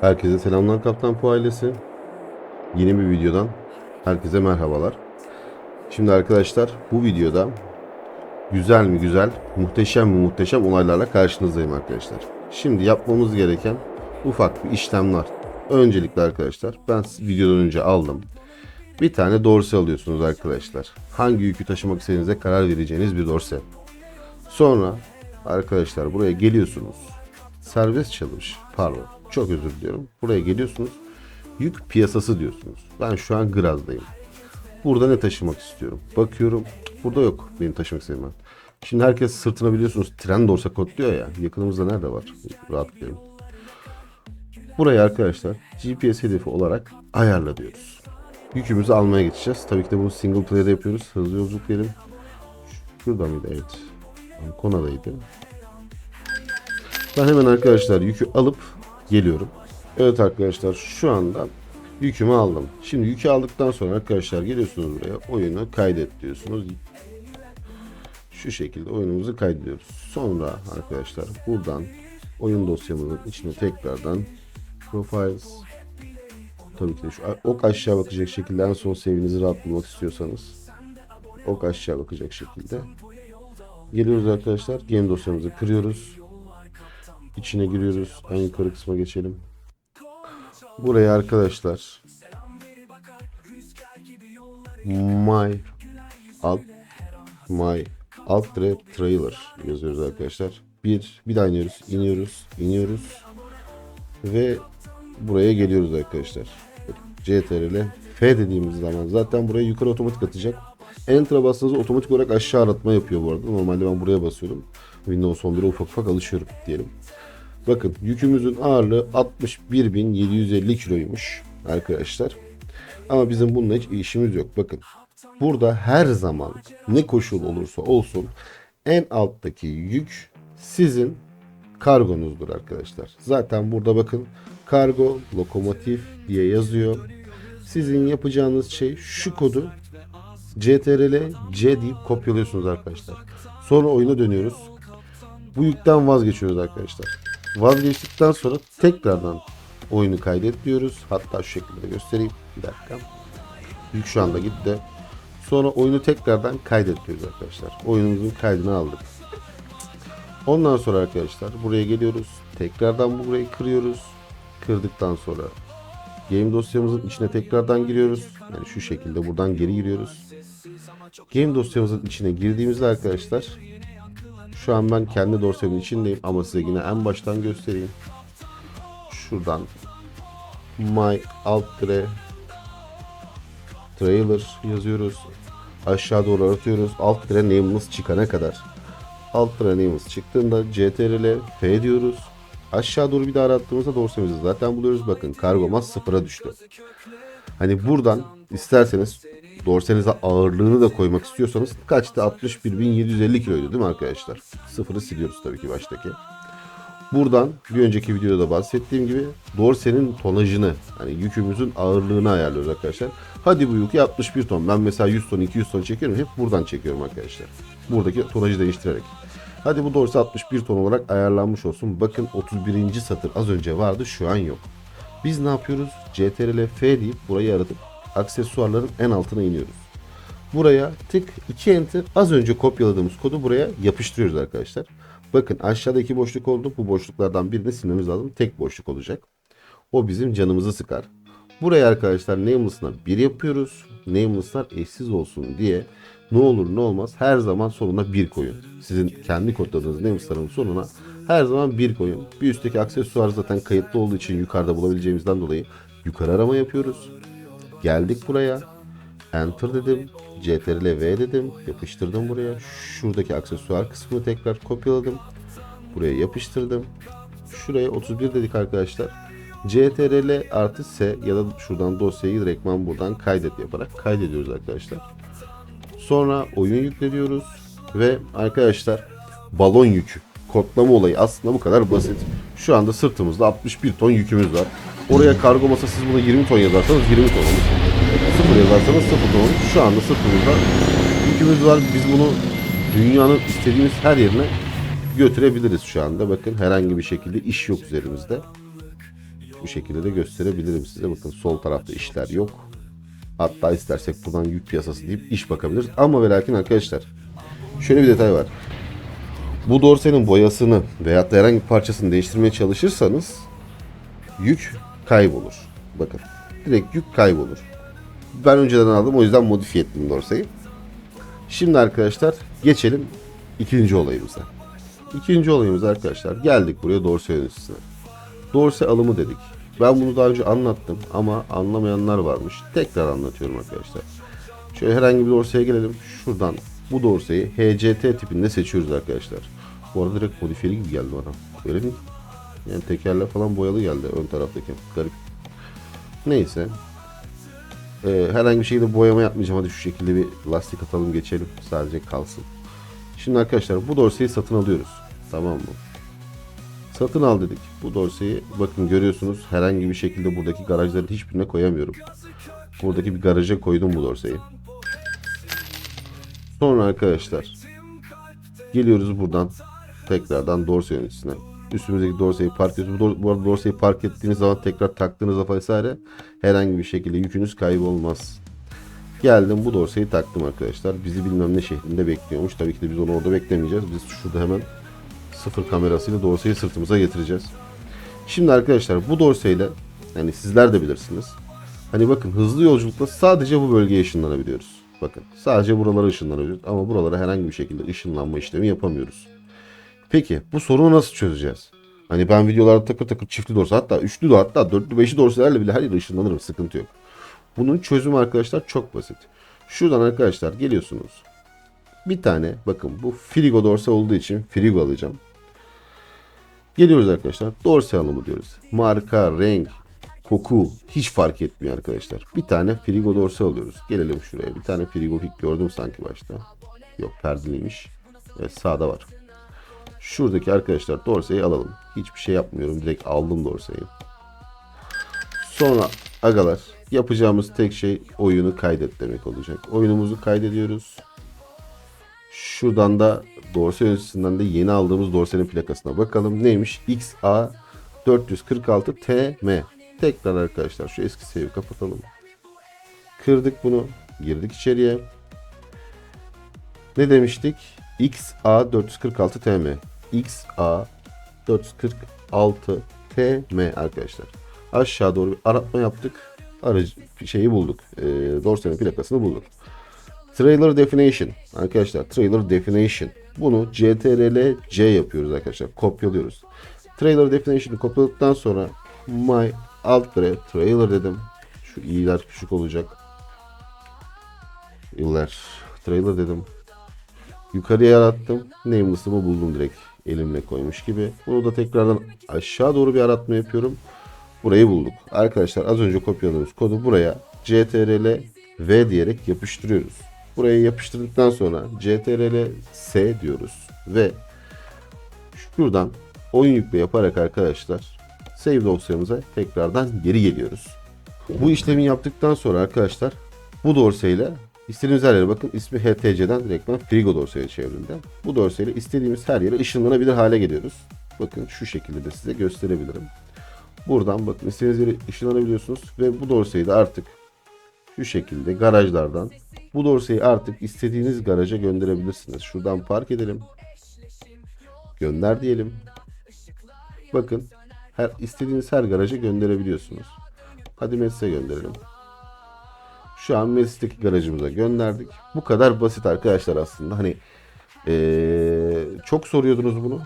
Herkese selamlar Kaptan Po ailesi. Yeni bir videodan herkese merhabalar. Şimdi arkadaşlar bu videoda güzel mi güzel, muhteşem mi muhteşem olaylarla karşınızdayım arkadaşlar. Şimdi yapmamız gereken ufak bir işlem var. Öncelikle arkadaşlar ben videodan önce aldım. Bir tane dorse alıyorsunuz arkadaşlar. Hangi yükü taşımak istediğinize karar vereceğiniz bir dorse. Sonra arkadaşlar buraya geliyorsunuz. Serbest çalış. Pardon. Çok özür diliyorum. Buraya geliyorsunuz. Yük piyasası diyorsunuz. Ben şu an Graz'dayım. Burada ne taşımak istiyorum? Bakıyorum. Burada yok benim taşımak istediğim. Şimdi herkes sırtına biliyorsunuz tren dorsa kodluyor ya. Yakınımızda nerede var? Rahat gidelim. Burayı arkadaşlar GPS hedefi olarak ayarla diyoruz. Yükümüzü almaya geçeceğiz. Tabii ki de bunu single player'da yapıyoruz. Hızlı yolculuk diyelim. Şurada mıydı? Evet. Kona'daydı. Ben hemen arkadaşlar yükü alıp geliyorum. Evet arkadaşlar şu anda yükümü aldım. Şimdi yükü aldıktan sonra arkadaşlar geliyorsunuz buraya oyunu kaydet diyorsunuz. Şu şekilde oyunumuzu kaydediyoruz. Sonra arkadaşlar buradan oyun dosyamızın içine tekrardan profiles tabii ki de şu ok aşağı bakacak şekilde en son sevinizi rahat bulmak istiyorsanız ok aşağı bakacak şekilde geliyoruz arkadaşlar game dosyamızı kırıyoruz içine giriyoruz. En yukarı kısma geçelim. Buraya arkadaşlar my alt my alt trailer yazıyoruz arkadaşlar. Bir bir daha iniyoruz, iniyoruz, iniyoruz ve buraya geliyoruz arkadaşlar. CTRL F dediğimiz zaman zaten buraya yukarı otomatik atacak. Enter'a bastığınızda otomatik olarak aşağı aratma yapıyor bu arada. Normalde ben buraya basıyorum. Windows 11'e ufak ufak alışıyorum diyelim. Bakın yükümüzün ağırlığı 61.750 kiloymuş arkadaşlar. Ama bizim bununla hiç işimiz yok. Bakın burada her zaman ne koşul olursa olsun en alttaki yük sizin kargonuzdur arkadaşlar. Zaten burada bakın kargo lokomotif diye yazıyor. Sizin yapacağınız şey şu kodu CTRL C deyip kopyalıyorsunuz arkadaşlar. Sonra oyuna dönüyoruz. Bu yükten vazgeçiyoruz arkadaşlar. Vazgeçtikten sonra tekrardan oyunu kaydet diyoruz. Hatta şu şekilde de göstereyim. Bir dakika. Yük şu anda gitti. Sonra oyunu tekrardan kaydet diyoruz arkadaşlar. Oyunumuzun kaydını aldık. Ondan sonra arkadaşlar buraya geliyoruz. Tekrardan burayı kırıyoruz. Kırdıktan sonra game dosyamızın içine tekrardan giriyoruz. Yani şu şekilde buradan geri giriyoruz. Game dosyamızın içine girdiğimizde arkadaşlar şu an ben kendi dosyamın içindeyim ama size yine en baştan göstereyim. Şuradan my alt tire trailer yazıyoruz. Aşağı doğru aratıyoruz. Alt tire nameless çıkana kadar. Alt tire nameless çıktığında ctrl f diyoruz. Aşağı doğru bir daha arattığımızda dosyamızı zaten buluyoruz. Bakın kargomas sıfıra düştü. Hani buradan isterseniz dorsenize ağırlığını da koymak istiyorsanız kaçtı? 61.750 kiloydu değil mi arkadaşlar? Sıfırı siliyoruz tabii ki baştaki. Buradan bir önceki videoda da bahsettiğim gibi dorsenin tonajını hani yükümüzün ağırlığını ayarlıyoruz arkadaşlar. Hadi bu yükü 61 ton. Ben mesela 100 ton 200 ton çekiyorum. Hep buradan çekiyorum arkadaşlar. Buradaki tonajı değiştirerek. Hadi bu dorse 61 ton olarak ayarlanmış olsun. Bakın 31. satır az önce vardı şu an yok. Biz ne yapıyoruz? CTRL F deyip burayı aratıp aksesuarların en altına iniyoruz. Buraya tık 2 enter az önce kopyaladığımız kodu buraya yapıştırıyoruz arkadaşlar. Bakın aşağıda iki boşluk oldu. Bu boşluklardan birini silmemiz lazım. Tek boşluk olacak. O bizim canımızı sıkar. Buraya arkadaşlar nameless'ına 1 yapıyoruz. Nameless'lar eşsiz olsun diye ne olur ne olmaz her zaman sonuna 1 koyun. Sizin kendi kodladığınız nameless'ların sonuna her zaman 1 koyun. Bir üstteki aksesuar zaten kayıtlı olduğu için yukarıda bulabileceğimizden dolayı yukarı arama yapıyoruz. Geldik buraya. Enter dedim. CTRL V dedim. Yapıştırdım buraya. Şuradaki aksesuar kısmını tekrar kopyaladım. Buraya yapıştırdım. Şuraya 31 dedik arkadaşlar. CTRL artı S ya da şuradan dosyayı direktman buradan kaydet yaparak kaydediyoruz arkadaşlar. Sonra oyun yükleniyoruz ve arkadaşlar balon yükü kodlama olayı aslında bu kadar basit. Şu anda sırtımızda 61 ton yükümüz var. Oraya kargo masa siz buna 20 ton yazarsanız 20 ton olur. Sıfır yazarsanız 0 ton olur. Şu anda sırtımızda yükümüz var. Biz bunu dünyanın istediğimiz her yerine götürebiliriz şu anda. Bakın herhangi bir şekilde iş yok üzerimizde. bu şekilde de gösterebilirim size. Bakın sol tarafta işler yok. Hatta istersek buradan yük piyasası deyip iş bakabiliriz. Ama ve lakin arkadaşlar şöyle bir detay var. Bu dorsenin boyasını veyahut da herhangi bir parçasını değiştirmeye çalışırsanız yük kaybolur. Bakın direkt yük kaybolur. Ben önceden aldım o yüzden modifiye ettim dorseyi. Şimdi arkadaşlar geçelim ikinci olayımıza. İkinci olayımız arkadaşlar geldik buraya dorse yöneticisine. Dorse alımı dedik. Ben bunu daha önce anlattım ama anlamayanlar varmış. Tekrar anlatıyorum arkadaşlar. Şöyle herhangi bir dorseye gelelim. Şuradan bu dorseyi HCT tipinde seçiyoruz arkadaşlar. Bu arada direkt modifiyeli gibi geldi bana. Öyle değil. Yani tekerle falan boyalı geldi ön taraftaki. Garip. Neyse. Ee, herhangi bir şekilde boyama yapmayacağım. Hadi şu şekilde bir lastik atalım geçelim. Sadece kalsın. Şimdi arkadaşlar bu dorseyi satın alıyoruz. Tamam mı? Satın al dedik. Bu dorseyi bakın görüyorsunuz herhangi bir şekilde buradaki garajların hiçbirine koyamıyorum. Buradaki bir garaja koydum bu dorseyi. Sonra arkadaşlar geliyoruz buradan tekrardan dorse yöneticisine. Üstümüzdeki dorseyi park ediyoruz. Bu, arada dorseyi park ettiğiniz zaman tekrar taktığınızda vesaire herhangi bir şekilde yükünüz kaybolmaz. Geldim bu dorseyi taktım arkadaşlar. Bizi bilmem ne şehrinde bekliyormuş. Tabii ki de biz onu orada beklemeyeceğiz. Biz şurada hemen sıfır kamerasıyla dorseyi sırtımıza getireceğiz. Şimdi arkadaşlar bu dorseyle yani sizler de bilirsiniz. Hani bakın hızlı yolculukta sadece bu bölgeye ışınlanabiliyoruz. Bakın sadece buralara ışınlanabiliyoruz ama buralara herhangi bir şekilde ışınlanma işlemi yapamıyoruz. Peki bu sorunu nasıl çözeceğiz? Hani ben videolarda takır takır çiftli dorse hatta üçlü de hatta dörtlü beşli dorselerle bile her yere ışınlanırım sıkıntı yok. Bunun çözümü arkadaşlar çok basit. Şuradan arkadaşlar geliyorsunuz. Bir tane bakın bu frigo dorse olduğu için frigo alacağım. Geliyoruz arkadaşlar. Dorse alımı diyoruz. Marka, renk, koku hiç fark etmiyor arkadaşlar. Bir tane frigo dorse alıyoruz. Gelelim şuraya. Bir tane frigo gördüm sanki başta. Yok perdeliymiş. Evet sağda var. Şuradaki arkadaşlar dorseyi alalım. Hiçbir şey yapmıyorum. Direkt aldım dorseyi. Sonra agalar yapacağımız tek şey oyunu kaydet demek olacak. Oyunumuzu kaydediyoruz. Şuradan da dorse yöneticisinden de yeni aldığımız dorsenin plakasına bakalım. Neymiş? XA 446 TM. Tekrar arkadaşlar şu eski save'i kapatalım. Kırdık bunu. Girdik içeriye. Ne demiştik? XA 446 TM. XA 446 TM arkadaşlar. Aşağı doğru bir aratma yaptık. Aracı şeyi bulduk. E, dorsenin plakasını bulduk. Trailer Definition. Arkadaşlar Trailer Definition. Bunu CTRL C yapıyoruz arkadaşlar. Kopyalıyoruz. Trailer Definition'ı kopyaladıktan sonra My alt trailer dedim. Şu i'ler küçük olacak. İ'ler trailer dedim. Yukarıya yarattım. Nameless'ımı buldum direkt. Elimle koymuş gibi. Bunu da tekrardan aşağı doğru bir aratma yapıyorum. Burayı bulduk. Arkadaşlar az önce kopyaladığımız kodu buraya CTRL V diyerek yapıştırıyoruz. Buraya yapıştırdıktan sonra CTRL S diyoruz ve şuradan oyun yükle yaparak arkadaşlar save dosyamıza tekrardan geri geliyoruz. Bu işlemi yaptıktan sonra arkadaşlar bu dorseyle istediğimiz her yere bakın ismi HTC'den direktman Frigo dorseye çevrildi. Bu dorseyle istediğimiz her yere ışınlanabilir hale geliyoruz. Bakın şu şekilde de size gösterebilirim. Buradan bakın istediğiniz yere ışınlanabiliyorsunuz ve bu dorseyi de artık şu şekilde garajlardan bu dorseyi artık istediğiniz garaja gönderebilirsiniz. Şuradan park edelim. Gönder diyelim. Bakın her istediğiniz her garaja gönderebiliyorsunuz. Hadi Mes'e gönderelim. Şu an Mes'teki garajımıza gönderdik. Bu kadar basit arkadaşlar aslında. Hani ee, çok soruyordunuz bunu.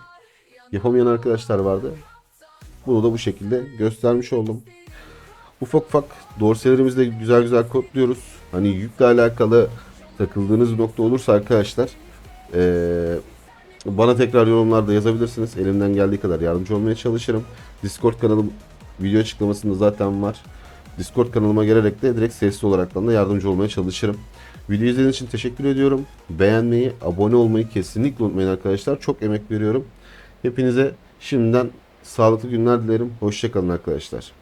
Yapamayan arkadaşlar vardı. Bunu da bu şekilde göstermiş oldum. Ufak ufak dorselerimizi güzel güzel kodluyoruz. Hani yükle alakalı takıldığınız nokta olursa arkadaşlar ee, bana tekrar yorumlarda yazabilirsiniz. Elimden geldiği kadar yardımcı olmaya çalışırım. Discord kanalım video açıklamasında zaten var. Discord kanalıma gelerek de direkt sesli olaraktan da yardımcı olmaya çalışırım. Video izlediğiniz için teşekkür ediyorum. Beğenmeyi, abone olmayı kesinlikle unutmayın arkadaşlar. Çok emek veriyorum. Hepinize şimdiden sağlıklı günler dilerim. Hoşçakalın arkadaşlar.